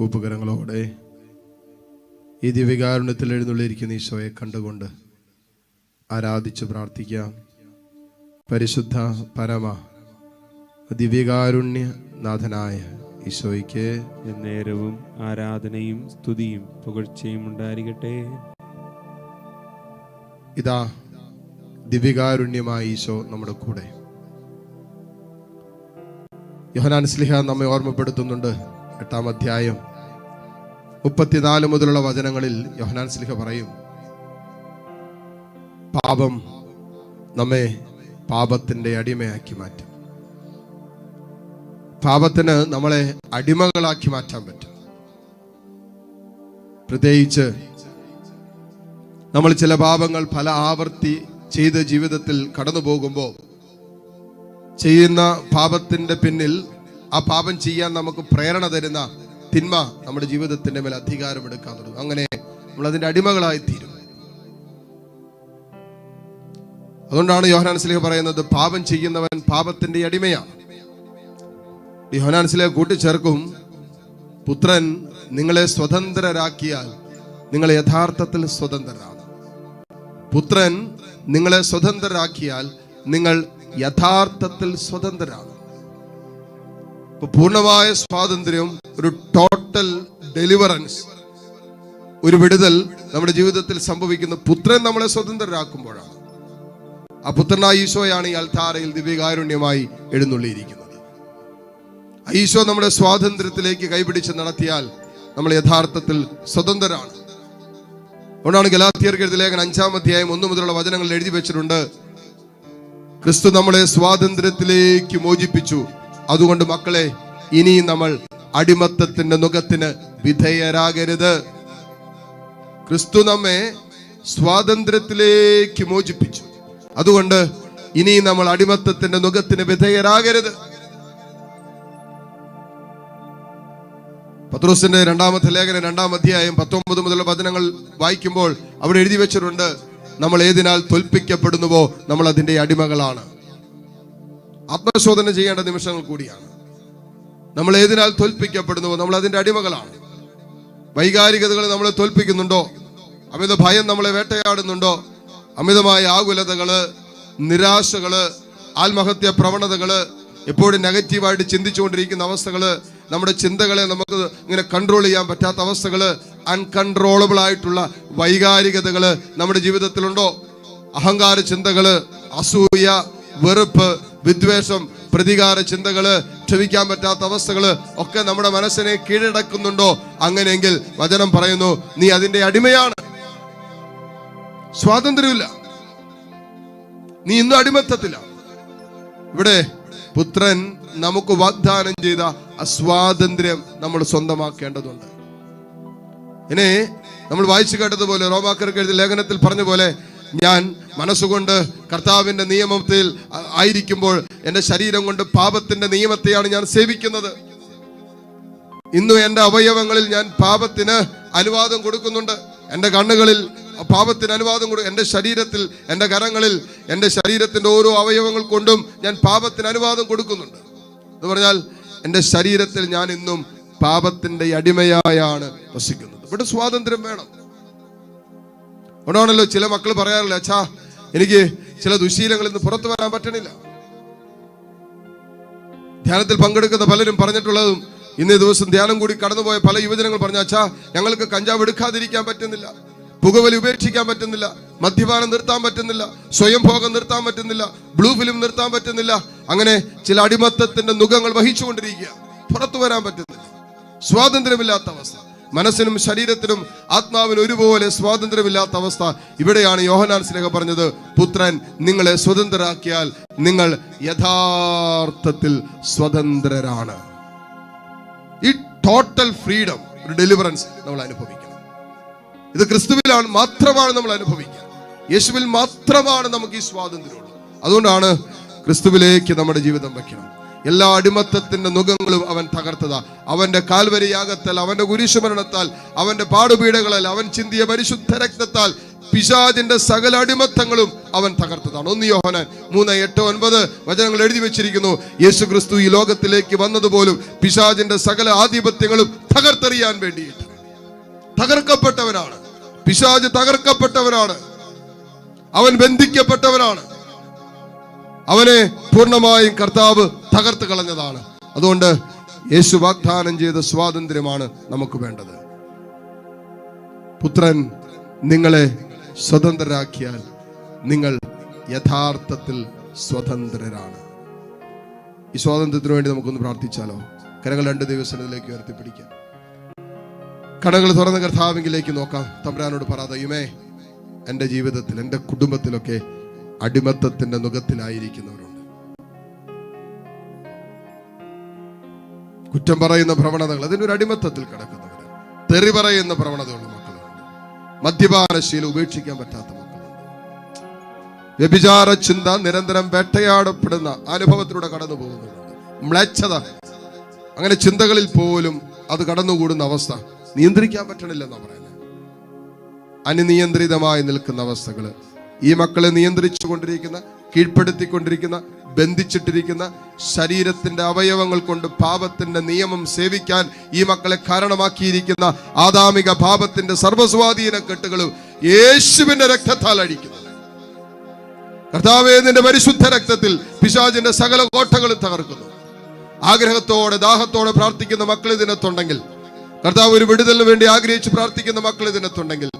കൂപ്പുകരങ്ങളോടെ ഈ ദിവ്യകാരുണ്യത്തിൽ എഴുന്നള്ളിയിരിക്കുന്ന ഈശോയെ കണ്ടുകൊണ്ട് ആരാധിച്ച് പ്രാർത്ഥിക്കാം. പരിശുദ്ധ പരമ ദിവ്യകാരുണ്യ നാഥനായ ഈശോയ്ക്ക് നേരവും ആരാധനയും സ്തുതിയും പുകഴ്ചയും ഉണ്ടായിരിക്കട്ടെ. ഇതാ ദിവ്യകാരുണ്യമായ ഈശോ നമ്മുടെ കൂടെ. യോഹനാൻ സ്ലിഹ നമ്മെ ഓർമ്മപ്പെടുത്തുന്നുണ്ട്. എട്ടാം അധ്യായം മുപ്പത്തിനാല് മുതലുള്ള വചനങ്ങളിൽ യോഹനാൻ സ്ലിഹ പറയും പാപം നമ്മെ പാപത്തിന്റെ അടിമയാക്കി മാറ്റും. പാപത്തിന് നമ്മളെ അടിമകളാക്കി മാറ്റാൻ പറ്റും. പ്രത്യേകിച്ച് നമ്മൾ ചില പാപങ്ങൾ പല ആവർത്തി ചെയ്ത ജീവിതത്തിൽ കടന്നു പോകുമ്പോൾ ചെയ്യുന്ന പാപത്തിന്റെ പിന്നിൽ ആ പാപം ചെയ്യാൻ നമുക്ക് പ്രേരണ തരുന്ന തിന്മ നമ്മുടെ ജീവിതത്തിന്റെ മേൽ അധികാരം എടുക്കാൻ തുടങ്ങും. അങ്ങനെ നമ്മൾ അതിന്റെ അടിമകളായി തീരും. അതുകൊണ്ടാണ് യോഹനാൻ സ്ലേഹ പറയുന്നത് പാപം ചെയ്യുന്നവൻ പാപത്തിന്റെ അടിമയാണ്. യോഹനാൻ സ്ലേഹ കൂട്ടിച്ചേർക്കും പുത്രൻ നിങ്ങളെ സ്വതന്ത്രരാക്കിയാൽ നിങ്ങൾ യഥാർത്ഥത്തിൽ സ്വതന്ത്രരാണ്. പുത്രൻ നിങ്ങളെ സ്വതന്ത്രരാക്കിയാൽ നിങ്ങൾ യഥാർത്ഥത്തിൽ സ്വതന്ത്രരാണ്. പൂർണമായ സ്വാതന്ത്ര്യം ഒരു ടോട്ടൽ ഡെലിവറൻസ് ഒരു വിടുതൽ നമ്മുടെ ജീവിതത്തിൽ സംഭവിക്കുന്ന പുത്രൻ നമ്മളെ സ്വതന്ത്രരാക്കുമ്പോഴാണ്. ആ പുത്രനായ ഈശോയാണ് ഈ അൽത്താരയിൽ ദിവ്യകാരുണ്യമായി എഴുന്നള്ളിയിരിക്കുന്നത്. ഈശോ നമ്മുടെ സ്വാതന്ത്ര്യത്തിലേക്ക് കൈപിടിച്ച് നടത്തിയാൽ നമ്മൾ യഥാർത്ഥത്തിൽ സ്വതന്ത്രരാണ്. അതുകൊണ്ടാണ് ഗലാത്തിയർക്ക് എഴുതിയ ലേഖനം അഞ്ചാം അധ്യായം ഒന്നു മുതലുള്ള വചനങ്ങൾ എഴുതി വെച്ചിട്ടുണ്ട് ക്രിസ്തു നമ്മളെ സ്വാതന്ത്ര്യത്തിലേക്ക് മോചിപ്പിച്ചു അതുകൊണ്ട് മക്കളെ ഇനി നമ്മൾ അടിമത്തത്തിന്റെ മുഖത്തിന് വിധേയരാകരുത്. ക്രിസ്തു നമ്മെ സ്വാതന്ത്ര്യത്തിലേക്ക് മോചിപ്പിച്ചു. അതുകൊണ്ട് ഇനി നമ്മൾ അടിമത്തത്തിന്റെ മുഖത്തിന് വിധേയരാകരുത്. പത്രോസിന്റെ രണ്ടാമത്തെ ലേഖനം രണ്ടാം അധ്യായം പത്തൊമ്പത് മുതലുള്ള വചനങ്ങൾ വായിക്കുമ്പോൾ അവിടെ എഴുതി വെച്ചിട്ടുണ്ട് നമ്മൾ ഏതിനാൽ തോൽപ്പിക്കപ്പെടുന്നുവോ നമ്മൾ അതിന്റെ അടിമകളാണ്. ആത്മശോധന ചെയ്യേണ്ട നിമിഷങ്ങൾ കൂടിയാണ്. നമ്മൾ ഏതിനാൽ തോൽപ്പിക്കപ്പെടുന്നുവോ നമ്മൾ അതിന്റെ അടിമകളാണ്. വൈകാരികതകൾ നമ്മളെ തോൽപ്പിക്കുന്നുണ്ടോ? അമിത ഭയം നമ്മളെ വേട്ടയാടുന്നുണ്ടോ? അമിതമായ ആകുലതകൾ നിരാശകൾ ആത്മഹത്യ പ്രവണതകൾ എപ്പോഴും നെഗറ്റീവായിട്ട് ചിന്തിച്ചുകൊണ്ടിരിക്കുന്ന അവസ്ഥകൾ നമ്മുടെ ചിന്തകളെ നമുക്ക് ഇങ്ങനെ കൺട്രോൾ ചെയ്യാൻ പറ്റാത്ത അവസ്ഥകൾ അൺകൺട്രോളബിൾ ആയിട്ടുള്ള വൈകാരികതകൾ നമ്മുടെ ജീവിതത്തിലുണ്ടോ? അഹങ്കാര ചിന്തകൾ അസൂയ വെറുപ്പ് വിദ്വേഷം പ്രതികാര ചിന്തകൾ ക്ഷമിക്കാൻ പറ്റാത്ത അവസ്ഥകൾ ഒക്കെ നമ്മുടെ മനസ്സിനെ കീഴടക്കുന്നുണ്ടോ? അങ്ങനെയെങ്കിൽ വചനം പറയുന്നു നീ അതിന്റെ അടിമയാണ്. സ്വാതന്ത്ര്യമില്ല. നീ ഇന്നും അടിമത്തത്തില്ല ഇവിടെ പുത്രൻ നമുക്ക് വാഗ്ദാനം ചെയ്ത അസ്വാതന്ത്ര്യം നമ്മൾ സ്വന്തമാക്കേണ്ടതുണ്ട്. ഇനി നമ്മൾ വായിച്ചു കേട്ടതുപോലെ റോമാക്കർക്ക് എഴുതിയ ലേഖനത്തിൽ പറഞ്ഞ പോലെ ഞാൻ മനസ്സുകൊണ്ട് കർത്താവിന്റെ നിയമത്തിൽ ആയിരിക്കുമ്പോൾ എന്റെ ശരീരം കൊണ്ട് പാപത്തിന്റെ നിയമത്തെയാണ് ഞാൻ സേവിക്കുന്നത്. ഇന്നും എന്റെ അവയവങ്ങളിൽ ഞാൻ പാപത്തിന് അനുവാദം കൊടുക്കുന്നുണ്ട്. എന്റെ കണ്ണുകളിൽ പാപത്തിന് അനുവാദം കൊടു എന്റെ ശരീരത്തിൽ എന്റെ കരങ്ങളിൽ എന്റെ ശരീരത്തിന്റെ ഓരോ അവയവങ്ങൾ കൊണ്ടും ഞാൻ പാപത്തിന് അനുവാദം കൊടുക്കുന്നുണ്ട്. എന്ന് പറഞ്ഞാൽ എന്റെ ശരീരത്തിൽ ഞാൻ ഇന്നും പാപത്തിന്റെ അടിമയായാണ് വസിക്കുന്നത്. ഇവിടെ സ്വാതന്ത്ര്യം വേണം. അതുകൊണ്ടാണല്ലോ ചില മക്കൾ പറയാറില്ല അച്ഛാ എനിക്ക് ചില ദുശീലങ്ങളിൽ നിന്ന് പുറത്തു വരാൻ പറ്റണില്ല. ധ്യാനത്തിൽ പങ്കെടുക്കുന്ന പലരും പറഞ്ഞിട്ടുള്ളതും ഇന്നേ ദിവസം ധ്യാനം കൂടി കടന്നുപോയ പല യുവജനങ്ങൾ പറഞ്ഞു അച്ഛാ ഞങ്ങൾക്ക് കഞ്ചാവ് എടുക്കാതിരിക്കാൻ പറ്റുന്നില്ല പുകവലി ഉപേക്ഷിക്കാൻ പറ്റുന്നില്ല മദ്യപാനം നിർത്താൻ പറ്റുന്നില്ല സ്വയം ഭോഗം നിർത്താൻ പറ്റുന്നില്ല ബ്ലൂ ഫിലിം നിർത്താൻ പറ്റുന്നില്ല അങ്ങനെ ചില അടിമത്തത്തിന്റെ മുഖങ്ങൾ വഹിച്ചുകൊണ്ടിരിക്കുക പുറത്തു വരാൻ പറ്റുന്നില്ല. സ്വാതന്ത്ര്യമില്ലാത്ത അവസ്ഥ. മനസ്സിനും ശരീരത്തിനും ആത്മാവിനും ഒരുപോലെ സ്വാതന്ത്ര്യമില്ലാത്ത അവസ്ഥ. ഇവിടെയാണ് യോഹനാൻ സ്നേഹ പറഞ്ഞത് പുത്രൻ നിങ്ങളെ സ്വതന്ത്രരാക്കിയാൽ നിങ്ങൾ യഥാർത്ഥത്തിൽ സ്വതന്ത്രരാണ്. ഈ ടോട്ടൽ ഫ്രീഡം ഒരു ഡെലിവറൻസ് നമ്മൾ അനുഭവിക്കണം. ഇത് ക്രിസ്തുവിലാണ് മാത്രമാണ് നമ്മൾ അനുഭവിക്കുക. യേശുവിൽ മാത്രമാണ് നമുക്ക് ഈ സ്വാതന്ത്ര്യമുള്ളത്. അതുകൊണ്ടാണ് ക്രിസ്തുവിലേക്ക് നമ്മുടെ ജീവിതം വെക്കണം എല്ലാ അടിമത്തത്തിന്റെ മുഖങ്ങളും അവൻ തകർത്തതാ. അവന്റെ കാൽവരിയാകത്താൽ അവന്റെ കുരിശുമരണത്താൽ അവന്റെ പാടുപീടകളാൽ അവൻ ചിന്തിയ പരിശുദ്ധ രക്തത്താൽ പിശാദിന്റെ സകല അടിമത്തങ്ങളും അവൻ തകർത്തതാണ്. ഒന്ന് യോഹനാൻ മൂന്ന് എട്ട് ഒൻപത് വചനങ്ങൾ എഴുതി വെച്ചിരിക്കുന്നു. യേശു ക്രിസ്തു ഈ ലോകത്തിലേക്ക് വന്നതുപോലും പിശാദിന്റെ സകല ആധിപത്യങ്ങളും തകർത്തെറിയാൻ വേണ്ടിയിട്ട്. തകർക്കപ്പെട്ടവനാണ്. പിശാജ് തകർക്കപ്പെട്ടവനാണ്. അവൻ ബന്ധിക്കപ്പെട്ടവനാണ്. അവനെ പൂർണമായും കർത്താവ് തകർത്ത് കളഞ്ഞതാണ്. അതുകൊണ്ട് യേശു വാഗ്ദാനം ചെയ്ത സ്വാതന്ത്ര്യമാണ് നമുക്ക് വേണ്ടത്. പുത്രൻ നിങ്ങളെ സ്വതന്ത്രരാക്കിയാൽ നിങ്ങൾ യഥാർത്ഥത്തിൽ സ്വതന്ത്രരാണ്. ഈ സ്വാതന്ത്ര്യത്തിന് വേണ്ടി നമുക്കൊന്ന് പ്രാർത്ഥിച്ചാലോ? കരങ്ങൾ രണ്ട് ദിവസത്തിലേക്ക് ഉയർത്തിപ്പിടിക്കാം. കടകൾ തുറന്ന കർത്താവിംഗിലേക്ക് നോക്കാം. തമ്പരാനോട് പറയുമേ എന്റെ ജീവിതത്തിൽ എന്റെ കുടുംബത്തിലൊക്കെ അടിമത്തത്തിന്റെ നുഖത്തിലായിരിക്കുന്നവരുണ്ട്. കുറ്റം പറയുന്ന പ്രവണതകൾ അതിനൊരു അടിമത്തത്തിൽ കിടക്കുന്നവർ തെറി പറയുന്ന പ്രവണതയുള്ള മക്കളുണ്ട്. മദ്യപാനശീലം ഉപേക്ഷിക്കാൻ പറ്റാത്ത മക്കളുണ്ട്. വ്യഭിചാര ചിന്ത നിരന്തരം വേട്ടയാടപ്പെടുന്ന അനുഭവത്തിലൂടെ കടന്നു പോകുന്നവരുണ്ട് മ്ലച്ഛത. അങ്ങനെ ചിന്തകളിൽ പോലും അത് കടന്നുകൂടുന്ന അവസ്ഥ നിയന്ത്രിക്കാൻ പറ്റണില്ലെന്നാ പറയുന്നത്. അനിയന്ത്രിതമായി നിൽക്കുന്ന അവസ്ഥകൾ ഈ മക്കളെ നിയന്ത്രിച്ചു കൊണ്ടിരിക്കുന്ന കീഴ്പ്പെടുത്തിക്കൊണ്ടിരിക്കുന്ന ബന്ധിച്ചിട്ടിരിക്കുന്ന ശരീരത്തിന്റെ അവയവങ്ങൾ കൊണ്ട് പാപത്തിന്റെ നിയമം സേവിക്കാൻ ഈ മക്കളെ കാരണമാക്കിയിരിക്കുന്ന ആദാമിക പാപത്തിന്റെ സർവസ്വാധീന കെട്ടുകളും യേശുവിന്റെ രക്തത്താൽ അഴിക്കുന്നു കർത്താവേ നിന്റെ പരിശുദ്ധ രക്തത്തിൽ പിശാചിന്റെ സകല കോട്ടകളും തകർക്കുന്നു. ആഗ്രഹത്തോടെ ദാഹത്തോടെ പ്രാർത്ഥിക്കുന്ന മക്കൾ ഇതിനകത്തുണ്ടെങ്കിൽ കർത്താവ് ഒരു വിടുതലിന് വേണ്ടി ആഗ്രഹിച്ച് പ്രാർത്ഥിക്കുന്ന മക്കൾ ഇതിനകത്തുണ്ടെങ്കിൽ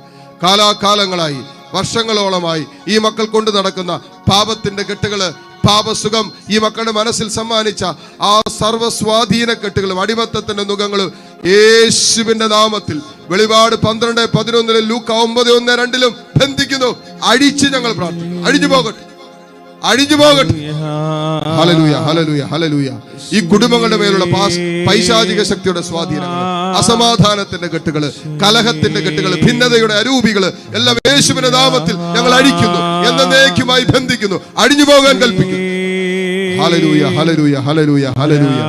കാലാകാലങ്ങളായി വർഷങ്ങളോളമായി ഈ മക്കൾ കൊണ്ട് നടക്കുന്ന പാപത്തിന്റെ കെട്ടുകൾ പാപസുഖം ഈ മക്കളുടെ മനസ്സിൽ സമ്മാനിച്ച ആ സർവസ്വാധീന കെട്ടുകളും അടിമത്തത്തിന്റെ നുഖങ്ങളും യേശുവിന്റെ നാമത്തിൽ വെളിപാട് പന്ത്രണ്ട് പതിനൊന്നിലും ലൂക്ക ഒമ്പത് ഒന്ന് രണ്ടിലും ബന്ധിക്കുന്നു. അഴിച്ച് ഞങ്ങൾ പ്രാർത്ഥിക്കുന്നു. അഴിഞ്ഞു പോകട്ടെ. അഴിഞ്ഞു പോകട്ടെ. ഹലലൂയ ഹലലൂയ ഹലലൂയ ഈ കുടുംബങ്ങളുടെ മേലുള്ള പൈശാചിക ശക്തിയുടെ സ്വാധീനങ്ങൾ. അസമാധാനത്തിന്റെ കെട്ടുകൾ കലഹത്തിന്റെ കെട്ടുകൾ ഭിന്നതയുടെ അരൂപികൾ എല്ലാം യേശുവിന്റെ നാമത്തിൽ ഞങ്ങൾ അഴിക്കുന്നു എന്നേക്കുമായി ബന്ധിക്കുന്നു. അഴിഞ്ഞു പോകാൻ കൽപ്പിക്കുന്നു. ഹലലൂയ ഹലലൂയ ഹലലൂയ ഹലലൂയ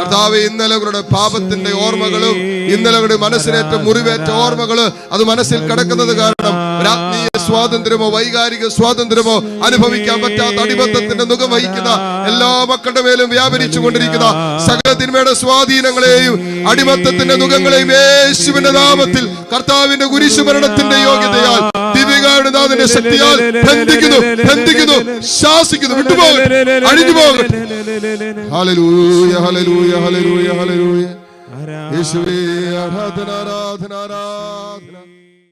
കർത്താവ് ഇന്നലകളുടെ പാപത്തിന്റെ ഓർമ്മകളും ഇന്നലകളുടെ മനസ്സിനേറ്റ മുറിവേറ്റ ഓർമ്മകൾ അത് മനസ്സിൽ കിടക്കുന്നത് കാരണം രാത്രീയ സ്വാതന്ത്ര്യമോ വൈകാരിക സ്വാതന്ത്ര്യമോ അനുഭവിക്കാൻ പറ്റാത്ത അടിബന്ധത്തിന്റെ മുഖം വഹിക്കുന്ന എല്ലാ മക്കളുടെ മേലും വ്യാപരിച്ചു കൊണ്ടിരിക്കുന്ന സകല സ്വാധീനങ്ങളെയും അടിമത്തത്തിന്റെ മുഖങ്ങളെയും യേശുവിന്റെ നാമത്തിൽ കർത്താവിന്റെ കുരിശുമരണത്തിന്റെ യോഗ്യതയാൽ ദിവ്യകാരുടെ ശക്തിയാൽ ബന്ധിക്കുന്നു ബന്ധിക്കുന്നു ശാസിക്കുന്നു വിട്ടുപോകട്ടെ അഴിഞ്ഞു പോകട്ടെ ഹല്ലേലൂയ ഹല്ലേലൂയ ഹല്ലേലൂയ. യേശുവേ ആരാധന ആരാധന ആരാധന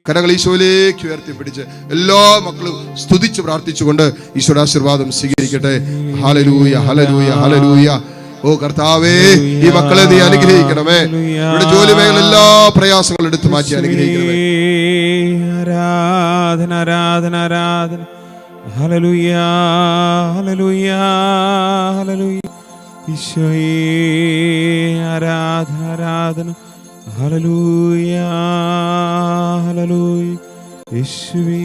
കരങ്ങൾ ഈശോയിലേക്ക് ഉയർത്തിപ്പിടിച്ച് എല്ലാ മക്കളും സ്തുതിച്ച് പ്രാർത്ഥിച്ചുകൊണ്ട് ഈശോയുടെ ആശീർവാദം സ്വീകരിക്കട്ടെ. ഹലരൂയ ഹലരൂയ ഹലരൂയ ഓ കർത്താവേ ഈ മക്കളെ നീ അനുഗ്രഹിക്കണമേ. ഇവിടെ ജോലി മേഖല എല്ലാ പ്രയാസങ്ങളും എടുത്തു മാറ്റി അനുഗ്രഹിക്കണമേ. ആരാധന ആരാധന ആരാധന ആരാധന. ഹല്ലേലൂയ ഹല്ലേലൂയ യേശുവേ.